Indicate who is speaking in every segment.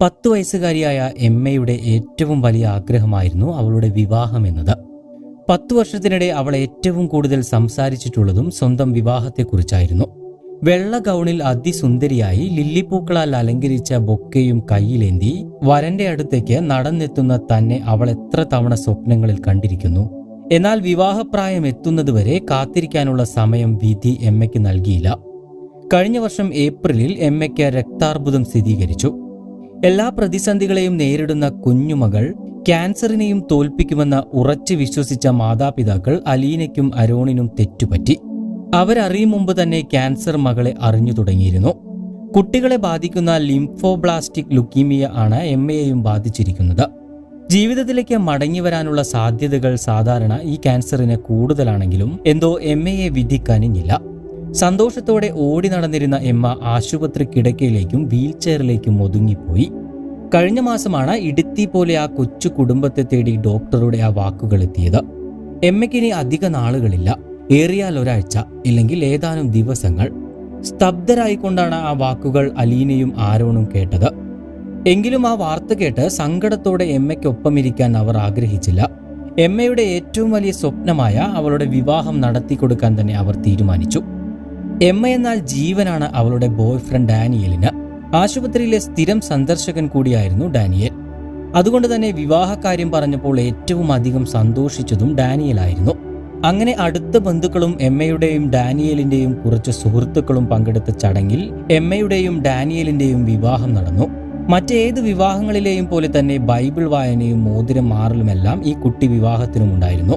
Speaker 1: പത്തു വയസ്സുകാരിയായ എമ്മയുടെ ഏറ്റവും വലിയ ആഗ്രഹമായിരുന്നു അവളുടെ വിവാഹം എന്നത്. പത്തു വർഷത്തിനിടെ അവൾ ഏറ്റവും കൂടുതൽ സംസാരിച്ചിട്ടുള്ളതും സ്വന്തം വിവാഹത്തെക്കുറിച്ചായിരുന്നു. വെള്ള ഗൗണിൽ അതിസുന്ദരിയായി ലില്ലിപ്പൂക്കളാൽ അലങ്കരിച്ച ബൊക്കയും കയ്യിലേന്തി വരന്റെ അടുത്തേക്ക് നടന്നെത്തുന്ന തന്നെ അവൾ എത്ര തവണ സ്വപ്നങ്ങളിൽ കണ്ടിരിക്കുന്നു. എന്നാൽ വിവാഹപ്രായം എത്തുന്നതുവരെ കാത്തിരിക്കാനുള്ള സമയം വിധി എമ്മയ്ക്ക് നൽകിയില്ല. കഴിഞ്ഞ വർഷം ഏപ്രിലിൽ എമ്മയ്ക്ക് രക്താർബുദം സ്ഥിരീകരിച്ചു. എല്ലാ പ്രതിസന്ധികളെയും നേരിടുന്ന കുഞ്ഞുമകൾ ക്യാൻസറിനെയും തോൽപ്പിക്കുമെന്ന് ഉറച്ചു വിശ്വസിച്ച മാതാപിതാക്കൾ അലീനയ്ക്കും അരോണിനും തെറ്റുപറ്റി. അവരറിയും മുമ്പ് തന്നെ ക്യാൻസർ മകളെ അറിഞ്ഞു തുടങ്ങിയിരുന്നു. കുട്ടികളെ ബാധിക്കുന്ന ലിംഫോബ്ലാസ്റ്റിക് ലുക്കീമിയ ആണ് എമ്മയെയും ബാധിച്ചിരിക്കുന്നത്. ജീവിതത്തിലേക്ക് മടങ്ങി വരാനുള്ള സാധ്യതകൾ സാധാരണ ഈ ക്യാൻസറിന് കൂടുതലാണെങ്കിലും എന്തോ എം എയെ കനിഞ്ഞില്ല സന്തോഷത്തോടെ ഓടി നടന്നിരുന്ന എമ്മ ആശുപത്രി കിടക്കയിലേക്കും വീൽ ചെയറിലേക്കും ഒതുങ്ങിപ്പോയി. കഴിഞ്ഞ മാസമാണ് ഇടുത്തി പോലെ ആ കൊച്ചു കുടുംബത്തെ തേടി ഡോക്ടറുടെ ആ വാക്കുകൾ എത്തിയത്. എമ്മയ്ക്കിനി അധിക നാളുകളില്ല. ഏറിയാൽ ഒരാഴ്ച ഇല്ലെങ്കിൽ ഏതാനും ദിവസങ്ങൾ. സ്തബ്ധരായിക്കൊണ്ടാണ് ആ വാക്കുകൾ അലീനയും ആരോണും കേട്ടത്. എങ്കിലും ആ വാർത്ത കേട്ട് സങ്കടത്തോടെ എമ്മയ്ക്കൊപ്പമിരിക്കാൻ അവർ ആഗ്രഹിച്ചില്ല. എമ്മയുടെ ഏറ്റവും വലിയ സ്വപ്നമായ അവളുടെ വിവാഹം നടത്തി കൊടുക്കാൻ തന്നെ അവർ തീരുമാനിച്ചു. എമ്മ എന്നാൽ ജീവനാണ് അവളുടെ ബോയ് ഫ്രണ്ട് ഡാനിയലിന്. ആശുപത്രിയിലെ സ്ഥിരം സന്ദർശകൻ കൂടിയായിരുന്നു ഡാനിയൽ. അതുകൊണ്ട് തന്നെ വിവാഹകാര്യം പറഞ്ഞപ്പോൾ ഏറ്റവും അധികം സന്തോഷിച്ചതും ഡാനിയലായിരുന്നു. അങ്ങനെ അടുത്ത ബന്ധുക്കളും എമ്മയുടെയും ഡാനിയലിന്റെയും കുറച്ച് സുഹൃത്തുക്കളും പങ്കെടുത്ത ചടങ്ങിൽ എമ്മയുടെയും ഡാനിയലിന്റെയും വിവാഹം നടന്നു. മറ്റേത് വിവാഹങ്ങളിലെയും പോലെ തന്നെ ബൈബിൾ വായനയും മോതിരം മാറലുമെല്ലാം ഈ കുട്ടി വിവാഹത്തിനുമുണ്ടായിരുന്നു.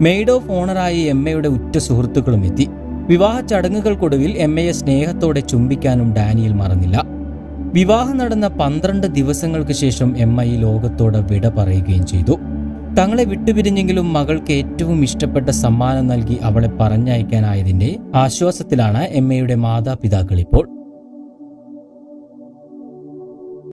Speaker 1: മെയ്ഡ് ഓഫ് ഓണറായി എമ്മയുടെ ഉറ്റ സുഹൃത്തുക്കളും എത്തി. വിവാഹ ചടങ്ങുകൾക്കൊടുവിൽ എമ്മയെ സ്നേഹത്തോടെ ചുംബിക്കാനും ഡാനിയൽ മറന്നില്ല. വിവാഹം നടന്ന പന്ത്രണ്ട് ദിവസങ്ങൾക്ക് ശേഷം എം ഈ ലോകത്തോട് വിട പറയുകയും ചെയ്തു. തങ്ങളെ വിട്ടുപിരിഞ്ഞെങ്കിലും മകൾക്ക് ഏറ്റവും ഇഷ്ടപ്പെട്ട സമ്മാനം നൽകി അവളെ പറഞ്ഞയക്കാനായതിന്റെ ആശ്വാസത്തിലാണ് എമ്മയുടെ മാതാപിതാക്കൾ ഇപ്പോൾ.